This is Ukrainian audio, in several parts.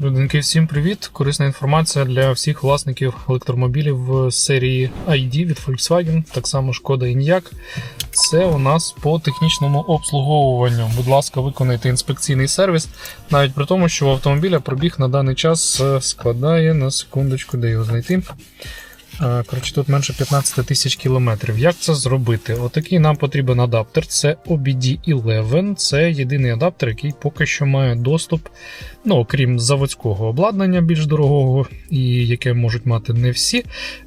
Людинки, всім привіт! Корисна інформація для всіх власників електромобілів серії ID від Volkswagen, так само шкода Enyaq. Це у нас по технічному обслуговуванню. Будь ласка, виконайте інспекційний сервіс, навіть при тому, що у автомобіля пробіг на даний час е, складає на секундочку, де його знайти. Е, Коротше, тут менше 15 тисяч кілометрів. Як це зробити? Отакий нам потрібен адаптер. Це OBD11. Це єдиний адаптер, який поки що має доступ, ну, окрім заводського обладнання більш дорогого, і яке можуть мати не всі.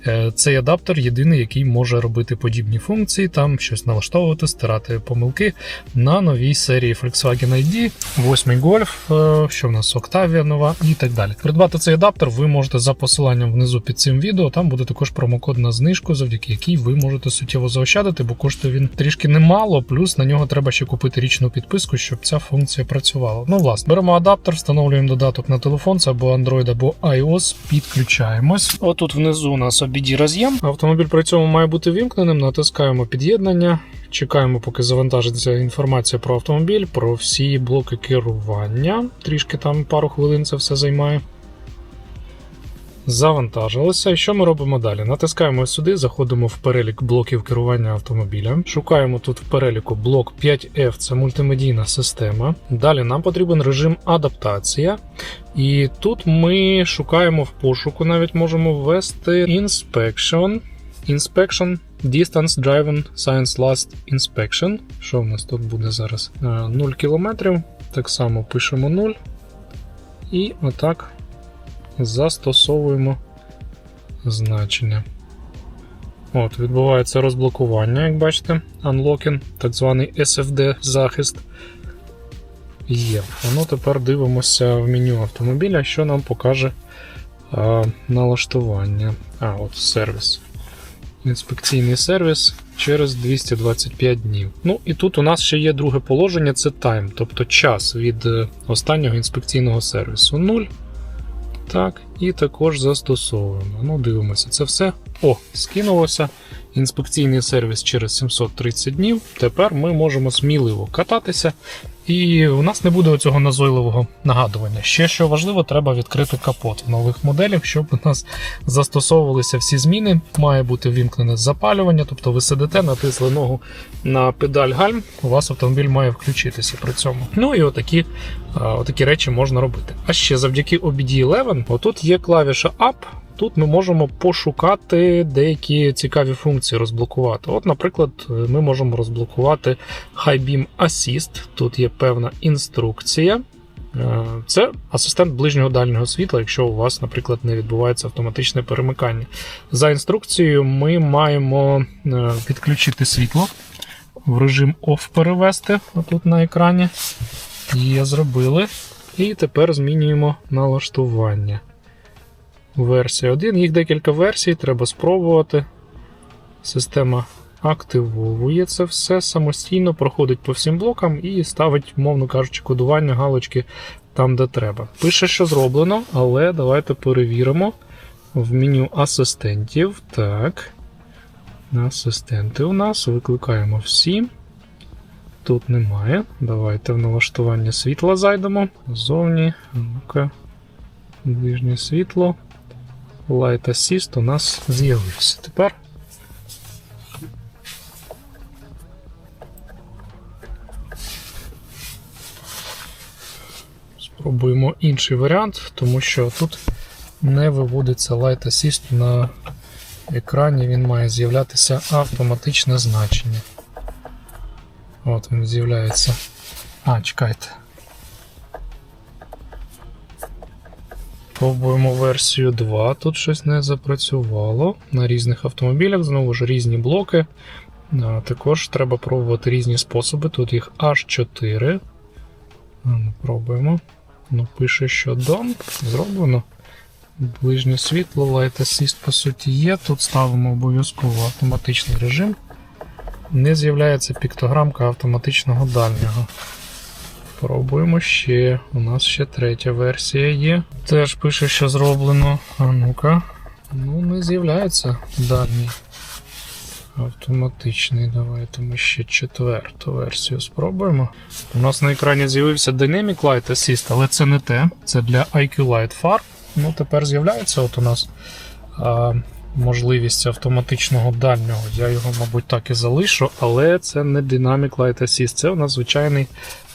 Е, Цей адаптер єдиний, який може робити подібні функції, там щось налаштовувати, стирати помилки на новій серії Volkswagen ID, 8 Golf, е, що в нас Octavia нова і так далі. Придбати цей адаптер ви можете за посиланням внизу під цим відео. Там буде також промокод на знижку, завдяки якій ви можете суттєво заощадити, бо коштує він трішки немало. Плюс на нього треба ще купити річну підписку, щоб ця функція працювала. Ну, власне, беремо адаптер, встановлюємо додаток на телефон, це або Android, або iOS, підключаємось. Отут внизу у нас OBD роз'єм. Автомобіль при цьому має бути вімкненим. Натискаємо під'єднання. Чекаємо, поки завантажиться інформація про автомобіль, про всі блоки керування. Трішки там пару хвилин це все займає. Завантажилося. І що ми робимо далі? Натискаємо сюди, заходимо в перелік блоків керування автомобіля. Шукаємо тут в переліку блок 5F, це мультимедійна система. Далі нам потрібен режим адаптація. І тут ми шукаємо в пошуку, навіть можемо ввести Inspection. Inspection Distance Driven Science Last Inspection. Що в нас тут буде зараз? Е, 0 км. Так само пишемо 0. І отак застосовуємо значення. От, Відбувається розблокування, як бачите, Unlocking, так званий SFD захист. Є. Ну, тепер дивимося в меню автомобіля, що нам покаже а, налаштування. А, от сервіс. Інспекційний сервіс через 225 днів. Ну і тут у нас ще є друге положення: це тайм, тобто час від е, останнього інспекційного сервісу 0. Так, і також застосовуємо. Ну, дивимося, це все. О, скинулося. Інспекційний сервіс через 730 днів. Тепер ми можемо сміливо кататися, і у нас не буде оцього назойливого нагадування. Ще що важливо, треба відкрити капот в нових моделях, щоб у нас застосовувалися всі зміни. Має бути вімкнене запалювання, тобто ви сидите, натисли ногу на педаль гальм, у вас автомобіль має включитися при цьому. Ну і отакі, отакі речі можна робити. А ще завдяки OBD11, отут є клавіша Up. Тут ми можемо пошукати деякі цікаві функції розблокувати. От, наприклад, ми можемо розблокувати High Beam Assist. Тут є певна інструкція. Е, Це асистент ближнього дальнього світла, якщо у вас, наприклад, не відбувається автоматичне перемикання. За інструкцією, ми маємо е, підключити світло в режим OFF перевести отут на екрані. Є, зробили. І тепер змінюємо налаштування. Версія 1. Їх декілька версій, треба спробувати. Система активовує це все самостійно, проходить по всім блокам і ставить, мовно кажучи, кодування галочки там, де треба. Пише, що зроблено, але давайте перевіримо в меню асистентів. Так. Асистенти у нас. Викликаємо всі. Тут немає. Давайте в налаштування світла зайдемо. Зовні. Ну-ка. Ближнє світло. Light Assist у нас з'явився. Тепер спробуємо інший варіант, тому що тут не виводиться Light Assist на екрані, він має з'являтися автоматичне значення. От він з'являється. А, чекайте. Пробуємо версію 2. Тут щось не запрацювало. На різних автомобілях, знову ж різні блоки. Також треба пробувати різні способи. Тут їх аж 4. Ну, Пробуємо. Ну, Пише, що дом. Зроблено. Ближнє світло, Light Assist, по суті, є. Тут ставимо обов'язково автоматичний режим. Не з'являється піктограмка автоматичного дальнього. Пробуємо ще. У нас ще третя версія є. Теж пише, що зроблено. А ну-ка. Ну, не з'являється дальній. Автоматичний, давайте ми ще четверту версію спробуємо. У нас на екрані з'явився Dynamic Light Assist, але це не те. Це для IQ Light Far. Ну, тепер з'являється от у нас можливість автоматичного дальнього. Я його, мабуть, так і залишу, але це не Dynamic Light Assist, це у нас звичайний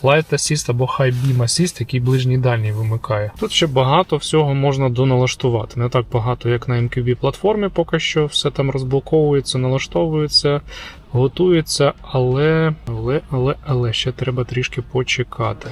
Light Assist або High Beam Assist, який ближній дальній вимикає. Тут ще багато всього можна доналаштувати. Не так багато, як на MQB платформі, поки що все там розблоковується, налаштовується, готується, але, але, але, але ще треба трішки почекати.